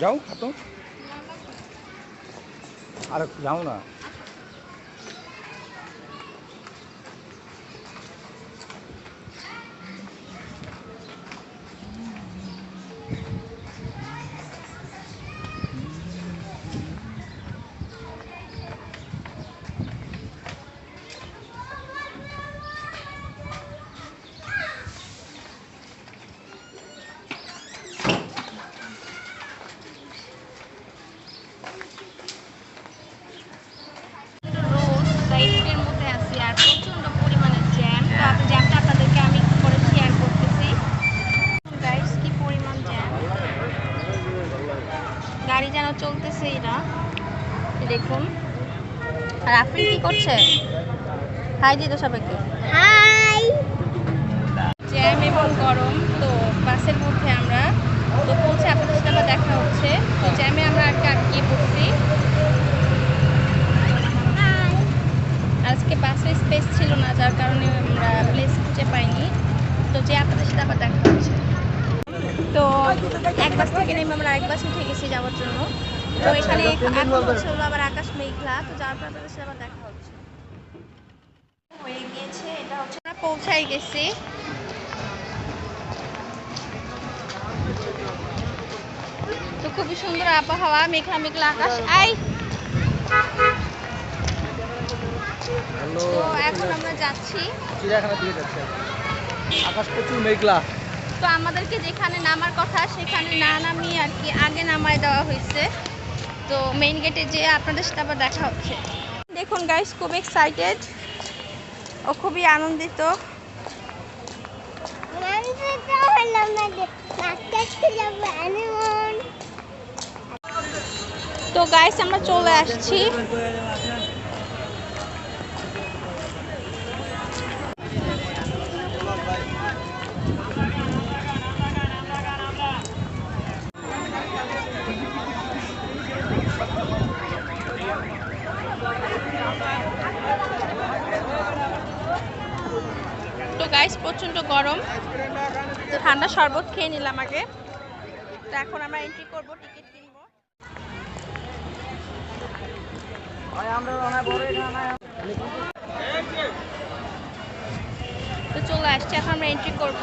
যাও হাঁটো আর একটু যাও না রোড সাইডের মধ্যে আছি আর প্রচণ্ড পরিমাণে জ্যাম তো আপনি জ্যামটা আপনাদেরকে আমি একটু করে শেয়ার করতেছি গাইস কি পরিমাণ জ্যাম গাড়ি যেন চলতেছেই না এই দেখুন আর আপনি কি করছে? হাই দিত সবাইকে। হাই জ্যাম এবং গরম তো বাসের মধ্যে আমরা তো পৌঁছে আপনাদের সাথে আবার দেখা হচ্ছে। তো জ্যামে আমরা আজকে আটকে পড়ছি আজকে বাসে স্পেস ছিল না যার কারণে আমরা প্লেস খুঁজে পাইনি। তো যে আপনাদের সাথে আবার দেখা হচ্ছে। তো এক বাস থেকে নেমে আমরা এক বাস উঠে গেছি যাওয়ার জন্য। তো এখানে এখন হচ্ছে আবার আকাশ মেঘলা তো যার পর আপনাদের সাথে আবার দেখা হচ্ছে এটা হচ্ছে পৌঁছাই গেছি। তো খুবই সুন্দর আবহাওয়া মেঘলা মেঘলা আকাশ। আই তো এখন আমরা যাচ্ছি। আকাশ প্রচুর মেঘলা। তো আমাদেরকে যেখানে নামার কথা সেখানে না নামিয়ে আর কি আগে নামায় দেওয়া হয়েছে। তো মেইন গেটে যে আপনাদের সাথে আবার দেখা হচ্ছে। দেখুন গাইস খুব এক্সাইটেড ও খুবই আনন্দিত। তো গাইস আমরা চলে আসছি তো প্রচণ্ড গরম। তো ঠান্ডা শরবত খেয়ে নিলাম আগে। তো এখন আমরা এন্ট্রি করব টিকিট কিনবো। তো চলে আসছি, এখন আমরা এন্ট্রি করব।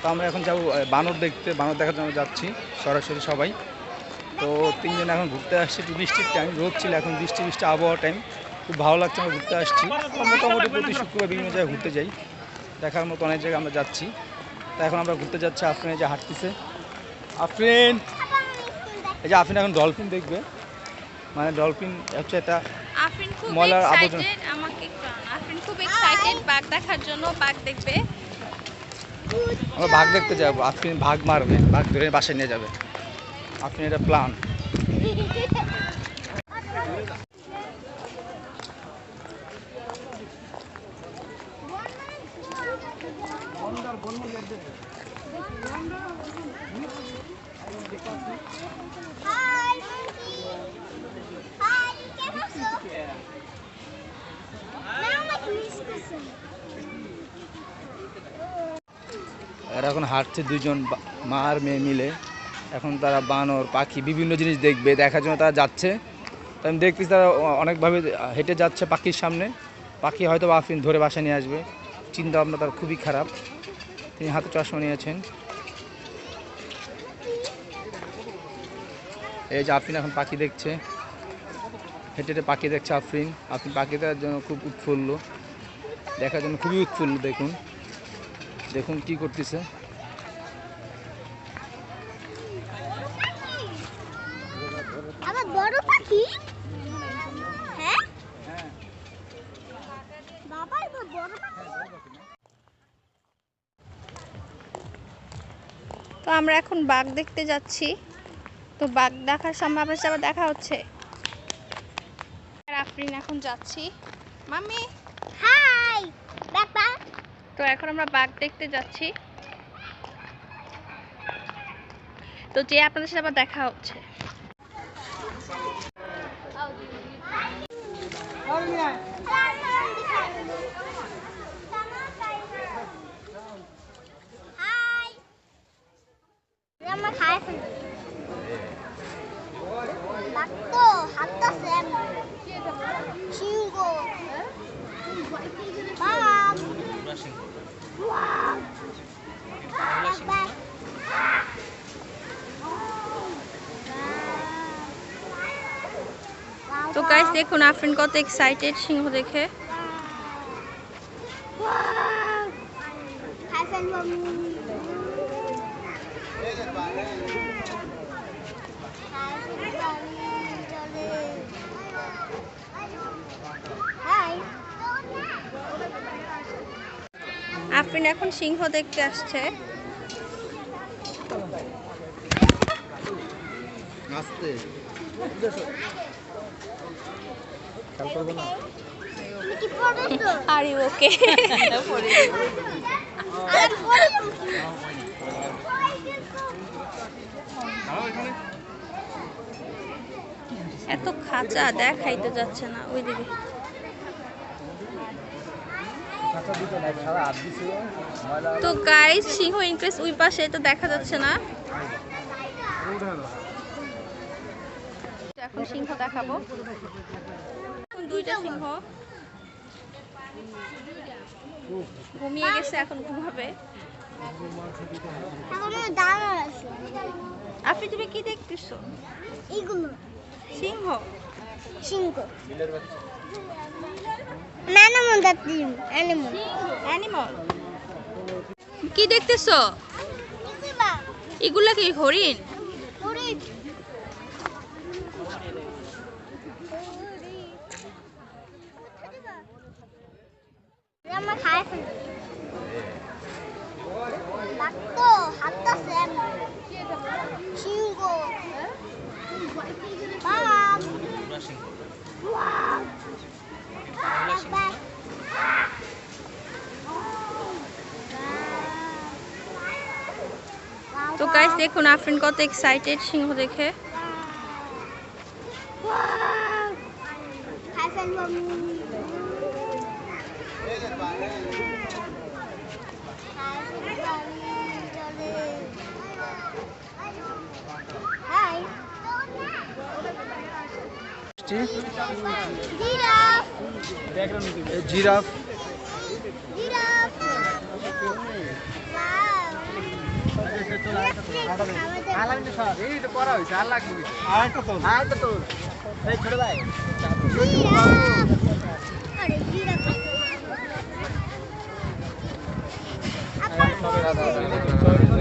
তো আমরা এখন যাব বানর দেখতে। বানর দেখার জন্য যাচ্ছি সরাসরি সবাই। তো তিনজন এখন ঘুরতে আসছি একটু বৃষ্টির টাইম রোদ ছিল এখন বৃষ্টি বৃষ্টি আবহাওয়া টাইম খুব ভালো লাগছে আমরা ঘুরতে আসছি। মোটামুটি প্রতি শুক্রবার বিভিন্ন জায়গায় ঘুরতে যাই। দেখার মতো অনেক জায়গায় আমরা যাচ্ছি। তা এখন আমরা ঘুরতে যাচ্ছি আফরিনে যে হাঁটতেছে আফরিন! এই যে আফরিন এখন ডলফিন দেখবে। মানে ডলফিন হচ্ছে এটা ময়লার আবর্জনা। আমাকে আফরিন খুব এক্সাইটেড বাঘ দেখার জন্য বাঘ দেখবে। আমরা ভাগ দেখতে যাব। আফরিন ভাগ মারবে, ভাগ ধরে বাসায় নিয়ে যাবে। আফরিন এটা প্ল্যান হাই হাই কেমন আছো না আমাকে মিস করছ এরা এখন হাঁটছে দুজন মা আর মেয়ে মিলে। এখন তারা বানর, পাখি, বিভিন্ন জিনিস দেখবে। দেখার জন্য তারা যাচ্ছে। তো আমি দেখতেছি তারা অনেকভাবে হেঁটে যাচ্ছে পাখির সামনে। পাখি হয়তো বা আফরিন ধরে বাসায় নিয়ে আসবে। চিন্তা ভাবনা তার খুবই খারাপ। তিনি হাতে চশমা নিয়েছেন। এই যে আফরিন এখন পাখি দেখছে। হেঁটে হেঁটে পাখি দেখছে আফরিন আফরিন পাখি দেখার জন্য খুব উৎফুল্ল। দেখার জন্য খুবই উৎফুল্ল, দেখুন। দেখুন কি করতেছে। তো আমরা এখন বাঘ দেখতে যাচ্ছি। তো বাঘ দেখার সময় আপনার সাথে দেখা হচ্ছে। আফরিন এখন যাচ্ছি। মামি হাই! বাবা! তো এখন আমরা বাঘ দেখতে যাচ্ছি। তো যে আপনাদের সাথে আবার দেখা হচ্ছে। Oh, yeah. দেখুন, আফরিন কত এক্সাইটেড সিংহ দেখে। আফরিন এখন সিংহ দেখতে আসছে। আসতে তুমি কি পড়বে তো আর ওকে এত খাঁচা দেখাইতে যাচ্ছে না, ওইদিকে। তো গাইস সিংহ ইনক্রেস ওই পাশে তো দেখা যাচ্ছে না। এখন সিংহ দেখাবো। দুইটা সিংহ। ঘুমিয়ে গেছে এখন ঘুমাবে। আপনি তুমি কি দেখতেছো? এইগুলো সিংহ। সিংহ। অ্যানিমল অ্যানিমল অ্যানিমাল কি দেখতেছো? এগুলা কি হরিণ? আমার খায় ফেলবে লাগতো হাতটা স্যাম সিংহ বাপ বাপ তো গাইস দেখুন আফরিন কত এক্সাইটেড সিংহ দেখে খাই ফেলব আমি। খাই ফেলব আমি, চলে। Hi giraffe. জিরাফ। জিরাফ। আরে জিরাফ।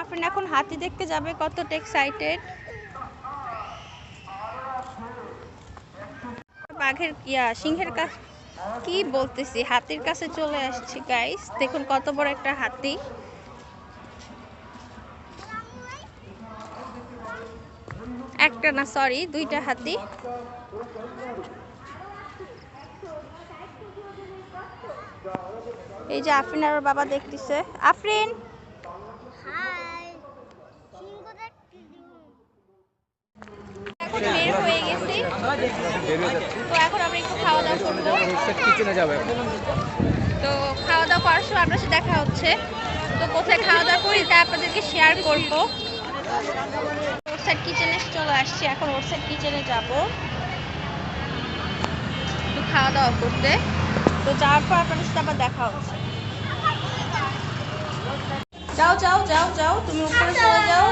আফরিন এখন হাতি দেখতে যাবে কত এক্সাইটেড বাঘের ইয়া সিংহের কাছে কি বলতেছি? হাতির কাছে চলে আসছি গাইস দেখুন কত বড় একটা হাতি। একটা না সরি দুইটা হাতি। এই যে আফরিন আর বাবা দেখতেছে। আফরিন! এখন বের হয়ে গেছি। তো এখন আমরা একটু খাওয়া দাওয়া করব। কিচেনে যাবে তো খাওয়া দাওয়া করার সময় আপনার সাথে দেখা হচ্ছে। তো কোথায় খাওয়া দাওয়া করি তা আপনাদেরকে শেয়ার করব। কিচেনে চলে আসছি। এখন ওর সাইড কিচেনে যাব। খাওয়া দাওয়া করতে। তো যাওয়ার পর আপনার সাথে আবার দেখা হচ্ছে। যাও যাও যাও যাও তুমি উপরে চলে যাও।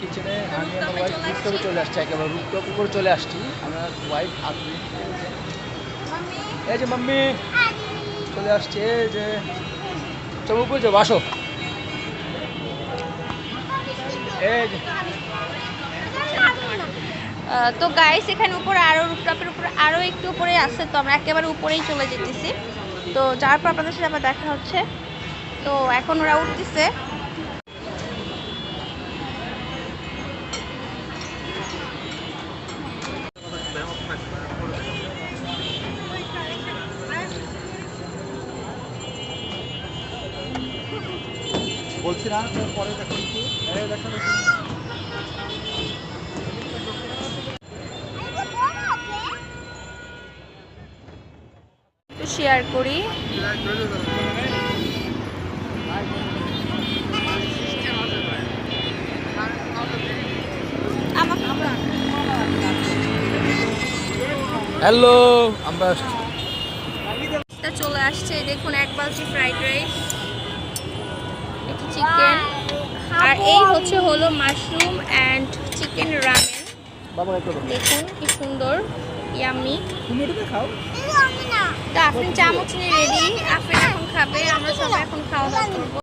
কিচেনে আমি আমার ওয়াইফ রুপটপে চলে আসছি। একেবারে রুপটপ উপরে চলে আসছি। আমার ওয়াইফ আপনি এই যে মাম্মি চলে আসছে এই যে চলো উপরে যাব আসো। এই যে। তো গাইস এখানে উপরে আরও রুপটপের উপরে আরও একটু উপরে আছে, তো আমরা একেবারে উপরেই চলে যেতেছি। তো যার পর আপনাদের সাথে আবার দেখা হচ্ছে। তো এখন ওরা উঠতেছে। বলছি না পরে দেখো দেখো। শেয়ার করি। হ্যালো আমরা আসছি। চলে আসছে দেখুন এক বালতি ফ্রাইড রাইস এটি চিকেন আর এই হচ্ছে হলো মাশরুম অ্যান্ড চিকেন রামেন দেখুন কি সুন্দর ইয়ামি তুমি এটা খাও। তো আফরিন চামচ নিয়ে রেডি আফরিন এখন খাবে আমরা সবাই এখন খাওয়া দাওয়া করব।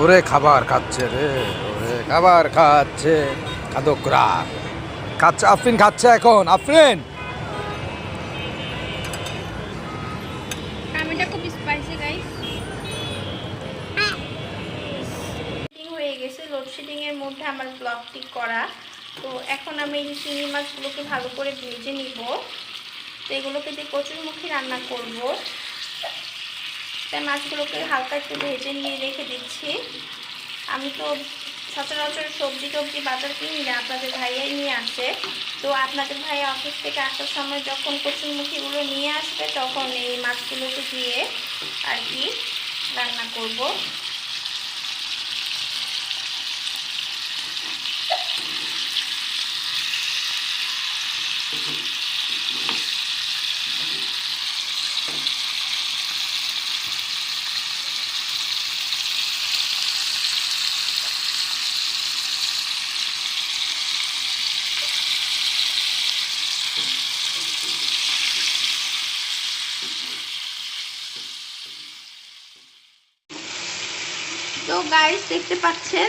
ওরে খাবার খাচ্ছে রে খাবার খাচ্ছে, খাদকরা। খাচ্ছে, আফরিন খাচ্ছে এখন, আফরিন! রামেনটা খুব স্পাইসি গাইস হয়ে গেছে লোডশেডিং মধ্যে আমার ব্লগটি করা। তো এখন আমি এই চিংড়ি মাছগুলোকে ভালো করে ভেজে নিব। তো এগুলোকে দিয়ে কচুরমুখী রান্না করব, তাই মাছগুলোকে হালকা একটু ভেজে নিয়ে রেখে দিচ্ছি। আমি তো সচরাচর সবজি টবজি বাজার কিনি না, আপনাদের ভাইয়াই নিয়ে আসে। তো আপনাদের ভাই অফিস থেকে আসার সময় যখন কচুরমুখীগুলো নিয়ে আসবে, তখন এই মাছগুলোকে দিয়ে আর কি রান্না করব। তো গাইস দেখতে পাচ্ছেন?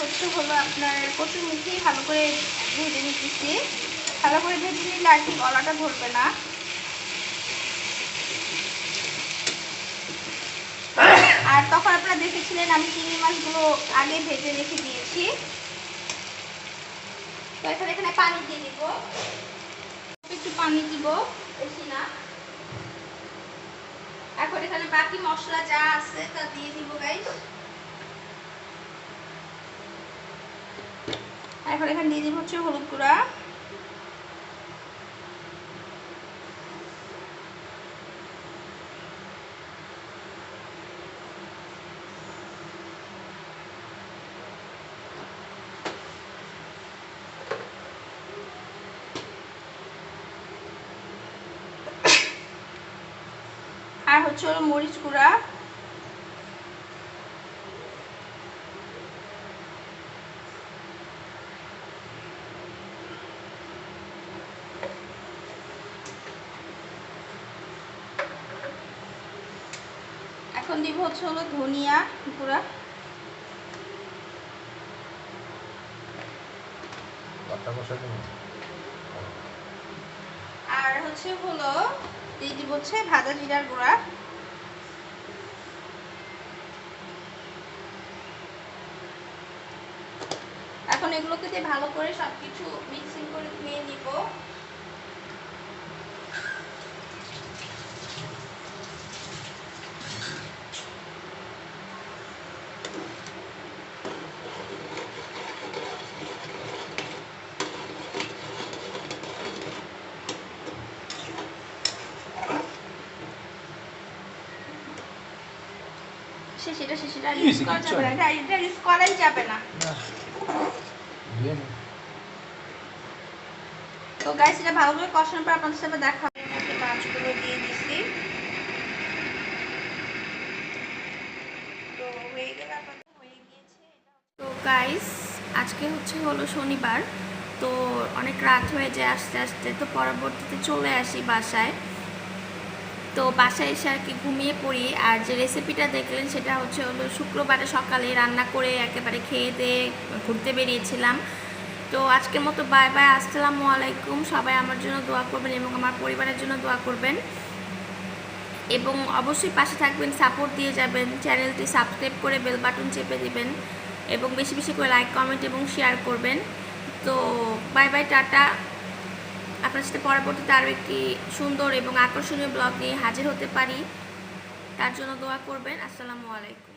হচ্ছে হলো আপনার কচুর মুখেই ভালো করে ভেজে নিতেছি। ভালো করে ভেজে নিলে আর কি গলাটা ধরবে না। আর তখন আপনারা দেখেছিলেন, আমি চিংড়ি মাছগুলো আগে ভেজে রেখে দিয়েছি। তো এখন এখানে পানি দিয়ে দিব। একটু পানি দিব, বেশি না। এখন এখানে বাকি মশলা যা আছে তা দিয়ে দিব গাইস এখন এখানে দিয়ে দিব হচ্ছে হলুদ গুঁড়া। আর হচ্ছে হলো মরিচ গুঁড়া। এখন দিব হচ্ছে হলো ধনিয়া গুঁড়া। আর হচ্ছে হলো দিয়ে দিব হচ্ছে ভাজা জিরার গুঁড়া। এখন এগুলোকে দিয়ে ভালো করে সবকিছু মিক্সিং করে ধুয়ে নিব। সেটা সে- সেটা ইউজ করা যাবে না। এটা এটা ইউজ করাই যাবে না। তো গাইস এটা ভালো করে কষানোর পর আপনাদের সাথে দেখা হবে। মাছগুলো দিয়ে দিছি। তো হয়ে গেলে আপাতত হয়ে গিয়েছে। তো গাইস আজকে হচ্ছে হলো শনিবার। তো অনেক রাত হয়ে যায় আস্তে আস্তে। তো পরবর্তীতে চলে আসি বাসায়। তো বাসায় এসে আর কি ঘুমিয়ে পড়ি। আর যে রেসিপিটা দেখলেন সেটা হচ্ছে হলো শুক্রবারে সকালে রান্না করে একেবারে খেয়ে দিয়ে ঘুরতে বেরিয়েছিলাম। তো আজকের মতো বাই বাই আসসালামু আলাইকুম। সবাই আমার জন্য দোয়া করবেন এবং আমার পরিবারের জন্য দোয়া করবেন। এবং অবশ্যই পাশে থাকবেন সাপোর্ট দিয়ে যাবেন চ্যানেলটি সাবস্ক্রাইব করে বেল বাটন চেপে দিবেন এবং বেশি বেশি করে লাইক কমেন্ট এবং শেয়ার করবেন। তো বাই বাই টাটা। আপনার সাথে পরবর্তীতে আরও একটি সুন্দর এবং আকর্ষণীয় ব্লগ নিয়ে হাজির হতে পারি। তার জন্য দোয়া করবেন। আসসালামু আলাইকুম।